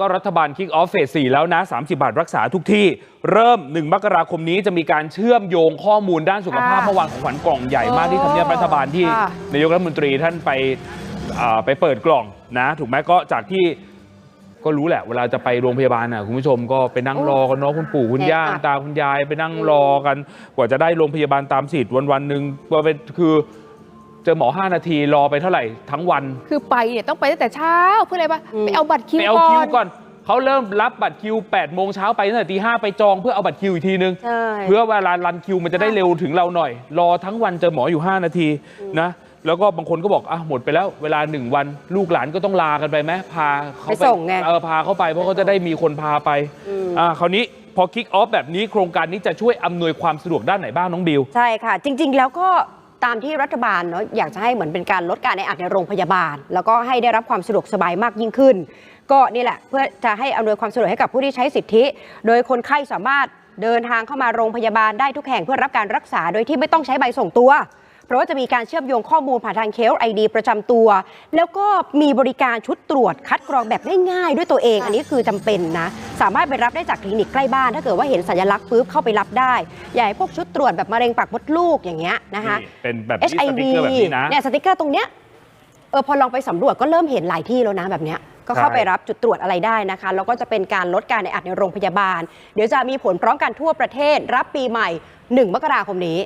ก็รัฐบาลคิกออฟเฟส4แล้วนะ 30 บาทรักษาทุกที่เริ่ม 1 มกราคมนี้จะมีการเชื่อมโยงข้อมูลด้านสุขภาพค่ะเมื่อวานของขวัญกล่องใหญ่มากที่ทำเนียบรัฐบาลที่ค่ะนายกรัฐมนตรีท่านไปอ่าไปเปิดกล่องนะ ถูกไหมก็จากที่ก็รู้แหละ เวลาจะไปโรงพยาบาลน่ะคุณผู้ชมก็ไปนั่งรอกันเนาะคุณปู่คุณย่าแออัดตาคุณยายไปนั่งรอกัน กว่าจะได้โรงพยาบาลตามสิทธิ์วันวันๆหนึ่งก็เป็นคือ เจอหมอ 5 นาทีรอไปเท่าไหร่ทั้งวัน คือไปเนี่ยต้องไปตั้งแต่เช้าเพื่ออะไรปะไปเอาบัตรคิวไปเอาก่คิวอนก่อนเขาเริ่มรับบัตรคิว8โมงเช้าไปตั้งแต่ตีห้าไปจองเพื่อเอาบัตรคิวอีกทีนึงใช่เพื่อเวลารันคิวมันจะได้เร็วถึงเราหน่อย รอทั้งวันเจอหมออยู่ 5 นาทีนะแล้วก็บางคนก็บอกอะหมดไปแล้วเวลาหนึ่งวันลูกหลานก็ต้องลากันไปไหมพาเขาไปส่งไงเออพาเขาไปเพราะเขาจะได้มีคนพาไปอืมอ่าคราวนี้พอคิกออฟแบบนี้โครงการนี้จะช่วยอำนวยความสะดวกด้านไหนบ้างน้องบิว ใช่ค่ะ จริง ๆ แล้วก็ ตามที่รัฐบาลเนาะอยากจะให้เหมือนเป็นการลดการแออัดในโรงพยาบาล แล้วก็ให้ได้รับความสะดวกสบายมากยิ่งขึ้น ก็นี่แหละเพื่อจะให้อำนวยความสะดวกให้กับผู้ที่ใช้สิทธิ โดยคนไข้สามารถเดินทางเข้ามาโรงพยาบาลได้ทุกแห่งเพื่อรับการรักษาโดยที่ไม่ต้องใช้ใบส่งตัว เพราะว่าจะมีการเชื่อมโยงข้อมูลผ่านทางเคลไอดีประจำตัว แล้วก็มีบริการชุดตรวจคัดกรองแบบง่ายๆด้วยตัวเอง อันนี้คือจำเป็นนะ สามารถไปรับได้จากคลินิกใกล้บ้าน ถ้าเกิดว่าเห็นสัญลักษณ์ปุ๊บเข้าไปรับได้อย่าให้พวกชุดตรวจแบบมะเร็งปากมดลูกอย่างเงี้ยนะคะนี่เป็นแบบนี้ส HIV ติ๊กเกอร์แบบนี้นะเนี่ยสติกเกอร์ตรงเนี้ยเออพอลองไปสำรวจก็เริ่มเห็นหลายที่แล้วนะแบบเนี้ยก็เข้าใช่ไปรับจุดตรวจอะไรได้นะคะ แล้วก็จะเป็นการลดการแออัดในโรงพยาบาล เดี๋ยวจะมีผลพร้อมกันทั่วประเทศ รับปีใหม่ 1 มกราคมนี้